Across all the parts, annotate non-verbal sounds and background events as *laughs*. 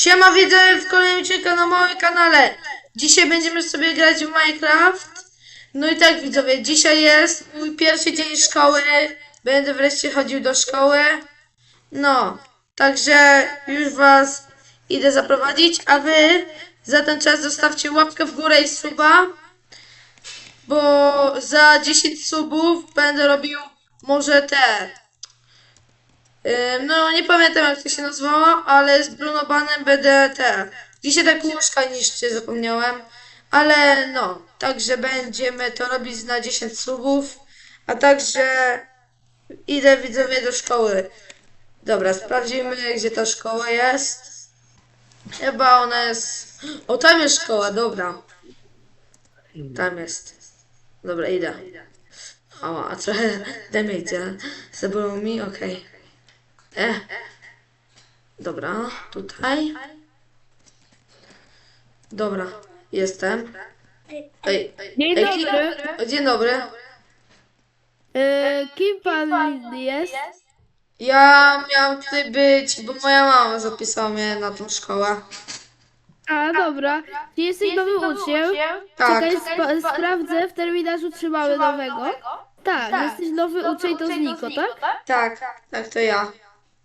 Siema widzowie w kolejnym odcinku na moim kanale. Dzisiaj będziemy sobie grać w Minecraft. No i tak widzowie, dzisiaj jest mój pierwszy dzień szkoły. Będę wreszcie chodził do szkoły. No, także już was idę zaprowadzić, a wy za ten czas zostawcie łapkę w górę i suba. Bo za 10 subów będę robił może te No, nie pamiętam jak to się nazywało, ale z Bruno Banem BDT. Dzisiaj tak łóżka niszczy, zapomniałem. Ale no, także będziemy to robić na 10 subów. A także idę widzowie do szkoły. Dobra, sprawdzimy gdzie ta szkoła jest. Chyba ona jest... O, tam jest szkoła, dobra. Tam jest. Dobra, idę. O, a trochę damage zabolą mi, okej. E. Dobra, tutaj. Dobra, jestem. Ej, Dzień ej, kim- dobry. o, dzień dobry. E, kim pan jest? Ja miałam tutaj być, bo moja mama zapisała mnie na tą szkołę. A, dobra. Czy jesteś nowym uczniem? Tak, Czekaj, spa- sprawdzę, w terminarzu czy mamy nowego. Tak, jesteś nowy uczeń, to z Niko, tak? tak, tak, to ja.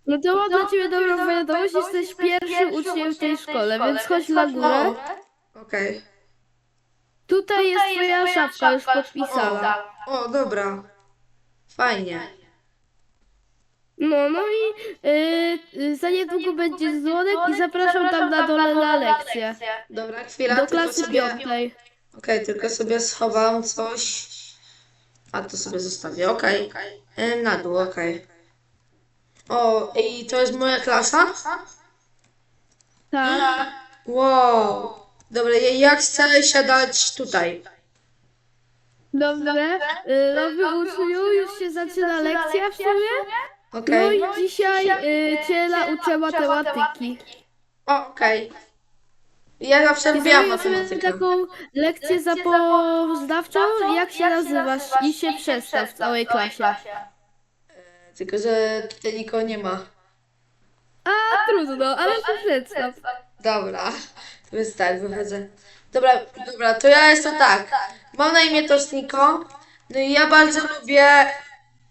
No to mam dla ciebie dobrą wiadomość, jesteś pierwszym uczniem w tej szkole, więc chodź na górę. Okej. Tutaj jest twoja szafka już podpisana. O, dobra. Fajnie. No, no i y, y, za niedługo będzie dzwonek i zapraszam tam na dole na lekcję. Dobra, chwila, Do tylko klasy sobie... piątej. Okej, tylko sobie schowam coś. A to sobie zostawię, okej. E, Na dół, okej. O, i to jest moja klasa? Tak. Wow. Dobra, ja, ja chcę siadać tutaj. Dobrze. Y, nowy uczniu, już się zaczyna lekcja w sumie. No Okej. i dzisiaj y, cię nauczę matematyki. O, okej. Ja zawsze lubiłam zrobimy sobie matematykę. taką lekcję zapoznawczą, jak się nazywasz i się przestaw w całej klasie. Tylko, że tutaj nikogo nie ma. A trudno, ale się przedstaw. Dobra. To jest tak, wychodzę. Dobra, dobra, to ja jestem tak. Mam na imię Tosniko. No i ja bardzo lubię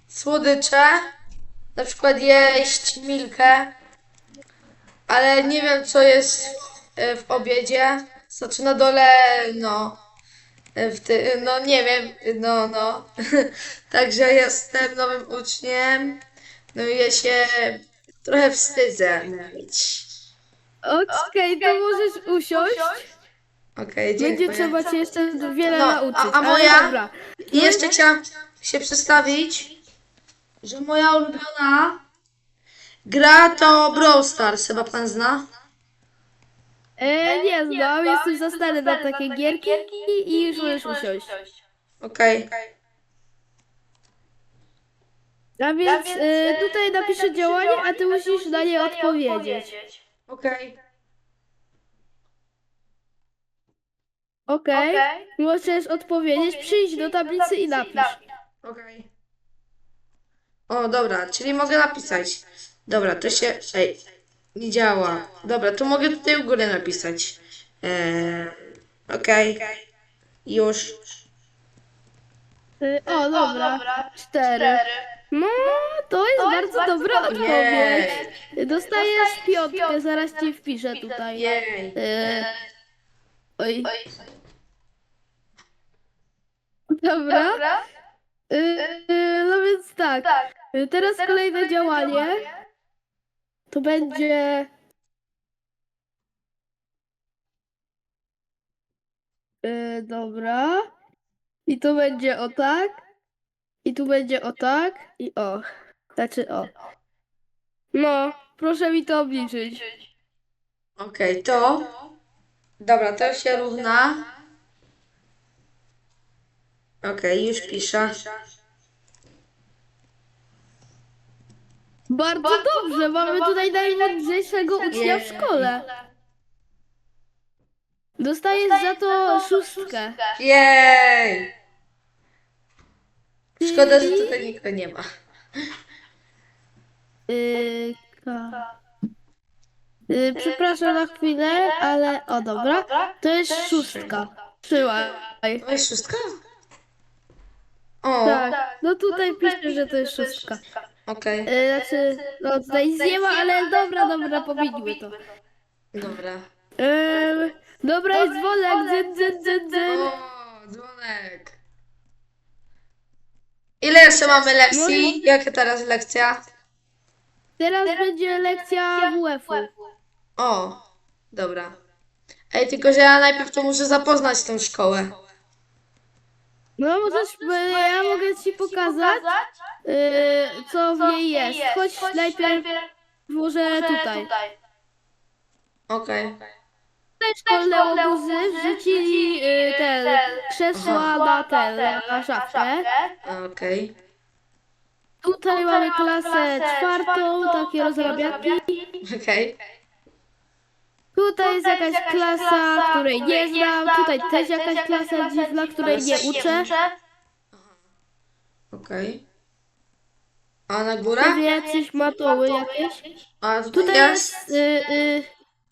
słodycze. Na przykład jeść milkę. Ale nie wiem co jest e, w obiedzie. Znaczy na dole, no. W ty, no nie wiem, no, no. *laughs* Także jestem nowym uczniem. No i ja się trochę wstydzę mówić. Okej, to możesz usiąść. Okej, dziękuję. Będzie trzeba cię jeszcze wiele No, nauczyć. a- a ale moja? Dobra. I jeszcze chciałam się przedstawić, że moja ulubiona gra to Brawl Stars, chyba pan zna? E, nie znam, jestem za stary na takie gierki i już możesz usiąść. Okej. A więc e, tutaj napiszę działanie, a ty musisz na nie odpowiedzieć. Okej. Okej? Możesz odpowiedzieć, przyjdź do tablicy i napisz. Okej. O, dobra, czyli mogę napisać. Dobra, to się... Ej, nie działa. Dobra, to mogę tutaj u góry napisać. Eee, Okej. Już. Y, O, dobra. Cztery. No, to jest bardzo dobra odpowiedź. Dostajesz piątkę, zaraz ci wpiszę tutaj. Jej. Y, Oj. Dobra. Y, y, No więc tak. Y, Teraz kolejne działanie. To będzie. Y, Dobra. I to będzie o tak. I tu będzie o tak. I o. Znaczy o. No, proszę mi to obliczyć. Okej, to. Dobra, to się równa. Okej, już piszę. Bardzo dobrze, mamy tutaj najmądrzejszego ucznia w szkole. Dostajesz za to szóstkę. Jej! Szkoda, że tutaj nikogo nie ma. Yy, ka. Przepraszam na chwilę, ale o dobra. To jest szóstka. Trzymaj. To jest szóstka? O, Tak, no tutaj pisze, że to jest szóstka. Okej, Y, znaczy, no tutaj nic nie ma, ale dobra, dobra, pominijmy to. dobra. Ym, dobra, jest dzwonek, dzyn, dzyn, dzyn, dzyn. O, dzwonek. Ile jeszcze mamy lekcji? Jaka teraz lekcja? Teraz będzie lekcja WF-u. O, dobra. Ej, tylko że ja najpierw to muszę zapoznać tą szkołę. No możesz, y, ja mogę ci pokazać, y, co w niej jest. Chodź najpierw może tutaj. Okej. Tutaj szkolne obozy wrzucili y, te krzesła na ten, na szafkę. Okej. Tutaj mamy klasę czwartą, takie rozrabiaki. Okej. Tutaj jest jakaś klasa, której nie znam. Tutaj też jakaś klasa dziwna, której nie uczę. Okej. A na górę? Pewnie jacyś matoły jakieś. A tutaj jest? y, y,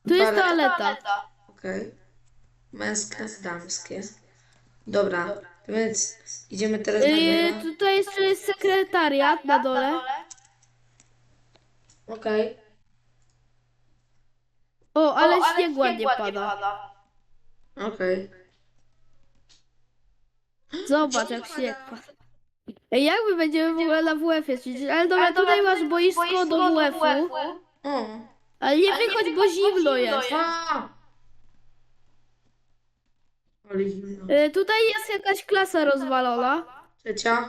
tu jest toaleta. Okej. Męskie, damskie. Dobra, więc idziemy teraz na Y, górę. tutaj jeszcze jest sekretariat na dole. Okej. O, ale śnieg ładnie pada. Okej. Zobacz jak śnieg pada. Ej, jak my będziemy w ogóle na WF-ie ćwiczyć? Ale dobra, tutaj masz boisko do WF-u. O. Ale nie wychodź, bo zimno jest. A! Ale zimno. Y, tutaj jest jakaś klasa rozwalona. Trzecia.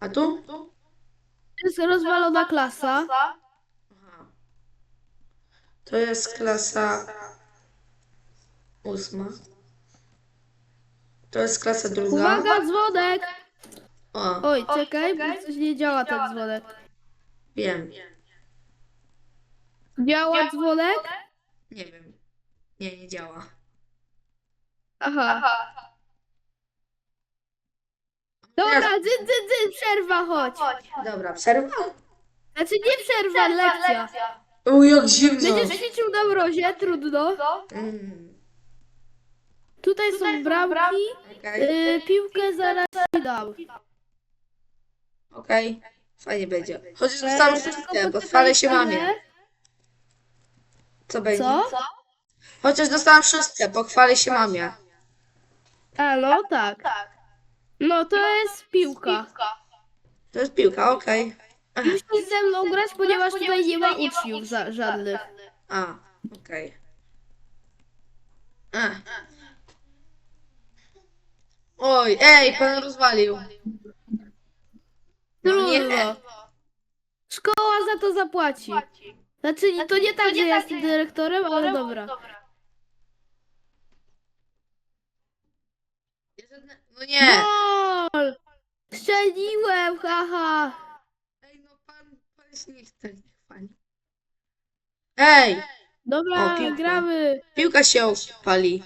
A tu? jest rozwalona klasa. Aha. To jest klasa ósma. To jest klasa druga. Uwaga, dzwonek! O, Oj, czekaj, bo coś nie działa ten dzwonek. wiem. Działa dzwonek? Nie wiem. Nie, nie działa. Aha. Dobra, dzyn, dzyn, dzyn, przerwa, chodź. Dobra, przerwa? Znaczy nie przerwa, lekcja. O, jak zimno. Będziesz ćwiczył na mrozie, trudno. Mm, Tutaj są bramki. Okej, Y, piłkę zaraz ci dam. okej. Fajnie będzie. Chociaż dostałam szóstkę, bo chwalę się mamie. Co będzie? Co? Chociaż dostałam szóstkę, pochwalę się mamie. A no tak. No to jest piłka. To jest piłka, okej. Musisz ze mną grać, ponieważ tutaj nie ma uczniów za, żadnych. A, okej. A. Oj, ej, pan rozwalił. No nie. Trudno. Szkoła za to zapłaci. Znaczy, to nie tak, że ja jestem dyrektorem, ale dobra. No nie. Gol! Strzeliłem, haha. Się nie chce, nie chwali. Ej, Dobra, O, piłka. gramy. piłka się pali.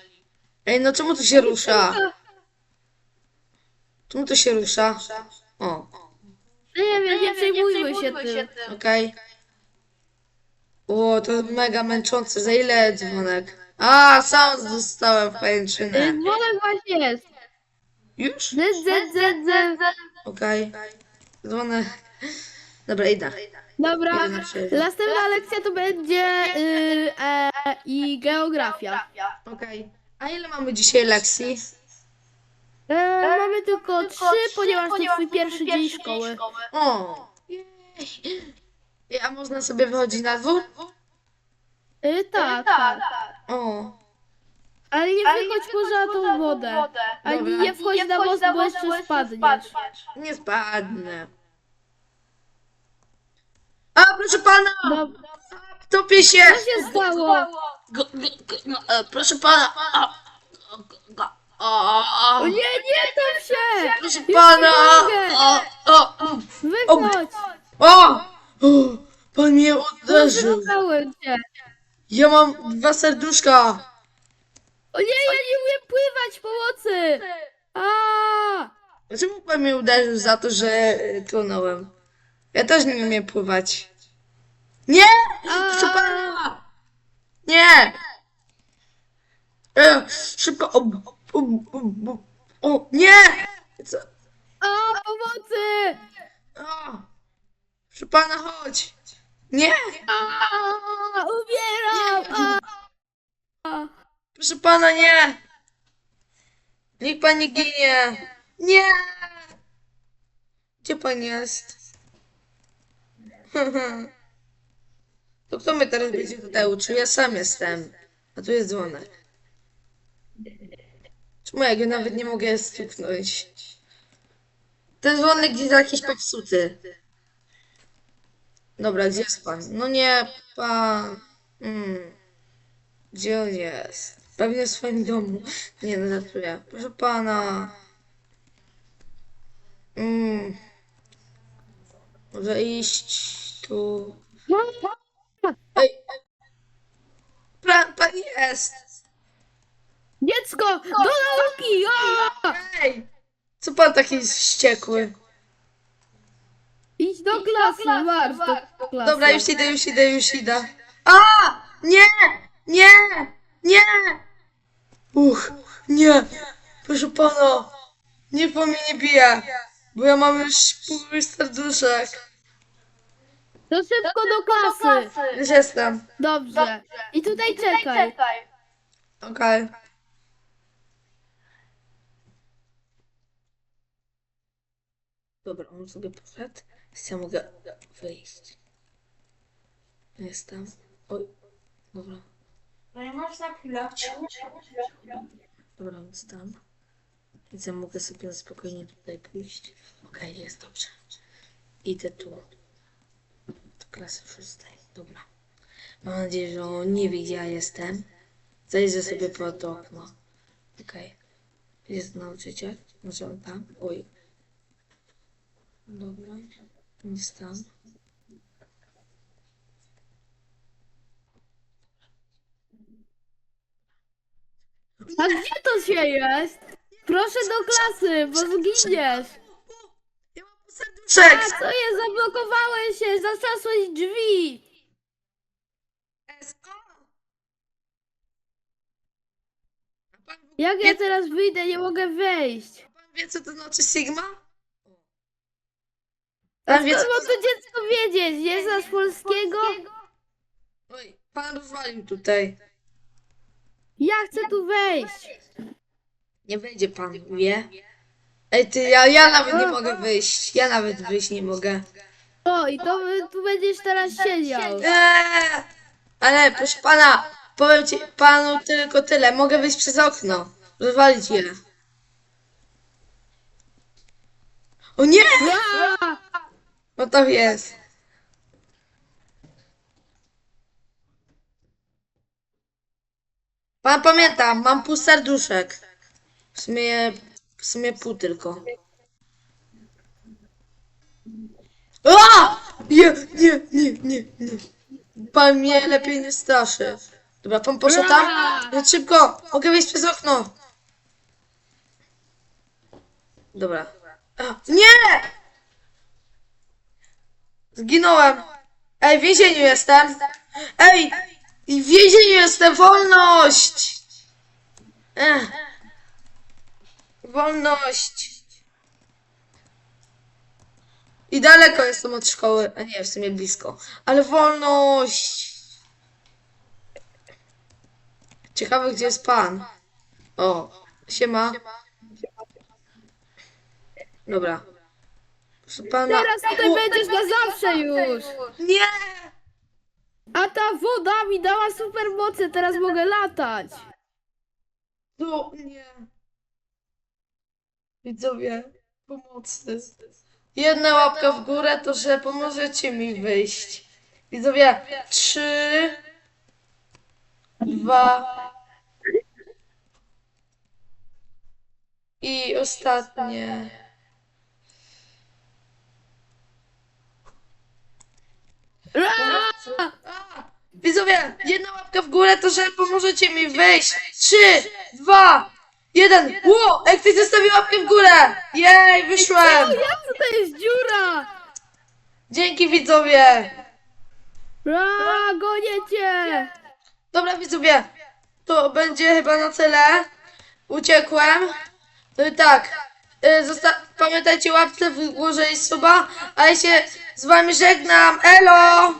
Ej, no czemu to się rusza? Czemu to się rusza? O, No nie wiem, nie przejmujmy się tym. okej. O, to mega męczące. Za ile dzwonek? A, sam zostałem w Y, pajęczynę. Dzwonek właśnie jest. Już? Zy, zy, zy, zy. Okej. Dzwonek. Dobra, idę. Dobra, na przerwę. następna lekcja to będzie y, e, i geografia. Okej. A ile mamy dzisiaj lekcji? E, mamy tylko trzy, ponieważ to twój pierwszy dzień szkoły. O! Jej. Ej, A można sobie wychodzić na dwór? Y, tak, tak. O, Ale nie wychodź poza tą wodę. Ani Dobra. nie wchodź na most, bo jeszcze spadniesz. nie spadnę. A, proszę pana! Dobra. Topię się! Co się stało? Go, no, e, proszę pana! A, go, go, go, o, nie, nie tam się! proszę Już pana! nie mogę. O, o, o, Wychodź! o, o, pan mnie uderzył! Wyszukałem cię. Ja mam dwa serduszka! O nie, ja nie umiem pływać pomocy! A! Czemu pan mnie uderzył za to, że e, tonąłem? Ja też nie umiem pływać. Nie! Nie! E, szybko! O, o, o, o, o, nie! Co? A, pomocy! O, proszę pana, chodź! Nie! A, umieram! A. Proszę pana, nie! Niech pan nie ginie! Nie! Gdzie pan jest? *laughs* To kto mnie teraz będzie tutaj uczył? Ja sam jestem. A tu jest dzwonek. Czemu ja go nawet nie mogę stuknąć? Ten dzwonek jest jakiś popsuty. Dobra, gdzie jest pan? No nie, pan. Mm. Gdzie on jest? Pewnie w swoim domu. Nie, no żartuję. Proszę pana. Mm. Może iść tu. Ej. Pan, pan jest. Dziecko, do nauki! A! Ej. Co pan taki wściekły? Idź do klasy, do klasy. Dobra, już idę, już idę, już idę. A! Nie! Nie! Nie! Uch, nie! Proszę pana, niech pan mnie nie bije, bo ja mam już pół serduszek. To szybko do klasy. Już jestem. Dobrze. I tutaj czekaj. Okej. Dobra, on sobie poszedł. Więc ja mogę wyjść. Jestem. Oj, dobra. No i masz na chwilę. Dobra, więc tam. Więc ja mogę sobie spokojnie tutaj pójść. Okej, jest dobrze. Idę tu. Klasy szóstej. Dobra. Mam nadzieję, że on nie wie, gdzie ja jestem. Zajrzę sobie pod okno. Okej. Jest nauczyciel. Może on tam? Oj. Dobra. Jest tam. A gdzie to się jest? Proszę do klasy, bo zginiesz. Serduszek! A co jest? Zablokowałeś się, zatrzasłeś drzwi. Jak ja teraz wyjdę, nie mogę wejść. pan wie, co to znaczy Sigma? A Pan wie, skąd co ma to to dziecko wiedzieć? Nie znasz polskiego? Oj, pan rozwalił tutaj. Ja chcę tu wejść. Nie wejdzie pan, wie? Ej, ty, ja, ja nawet nie mogę wyjść. Ja nawet wyjść nie mogę. O, i to tu będziesz teraz siedział. Eee, ale proszę pana, powiem ci panu tylko tyle. Mogę wyjść przez okno. Rozwalić je. O nie! No to jest. Pan pamiętam, mam pół serduszek. W sumie, w sumie pół tylko. A! Nie, nie, nie, nie, nie. Pan mnie lepiej nie straszy. Dobra, pan poszedł tam? Szybko, mogę wyjść przez okno. Dobra. A, nie! Zginąłem. Ej, w więzieniu jestem. Ej, i w więzieniu jestem. Wolność. Ech. Wolność. I daleko jestem od szkoły. A nie, w sumie blisko. Ale wolność. Ciekawe, gdzie jest pan. O, siema. Dobra. Proszę pana. Teraz tutaj będziesz na zawsze już. Nie! A ta woda mi dała super mocy, teraz mogę latać. No nie. Widzowie, pomocy. Jedna łapka w górę, to że pomożecie mi wyjść. Widzowie, trzy, dwa i ostatnie. Widzowie, jedna łapka w górę, to że pomożecie mi wyjść. Trzy, dwa, jeden. Ło, jak ktoś zostawił łapkę w górę. Jej, wyszłem. Jak to jest dziura? Dzięki widzowie. A, gonię cię. Dobra widzowie, to będzie chyba na tyle. Uciekłem. No i tak. y, Zosta- pamiętajcie łapce w górze i suba, a ja się z wami żegnam. Elo!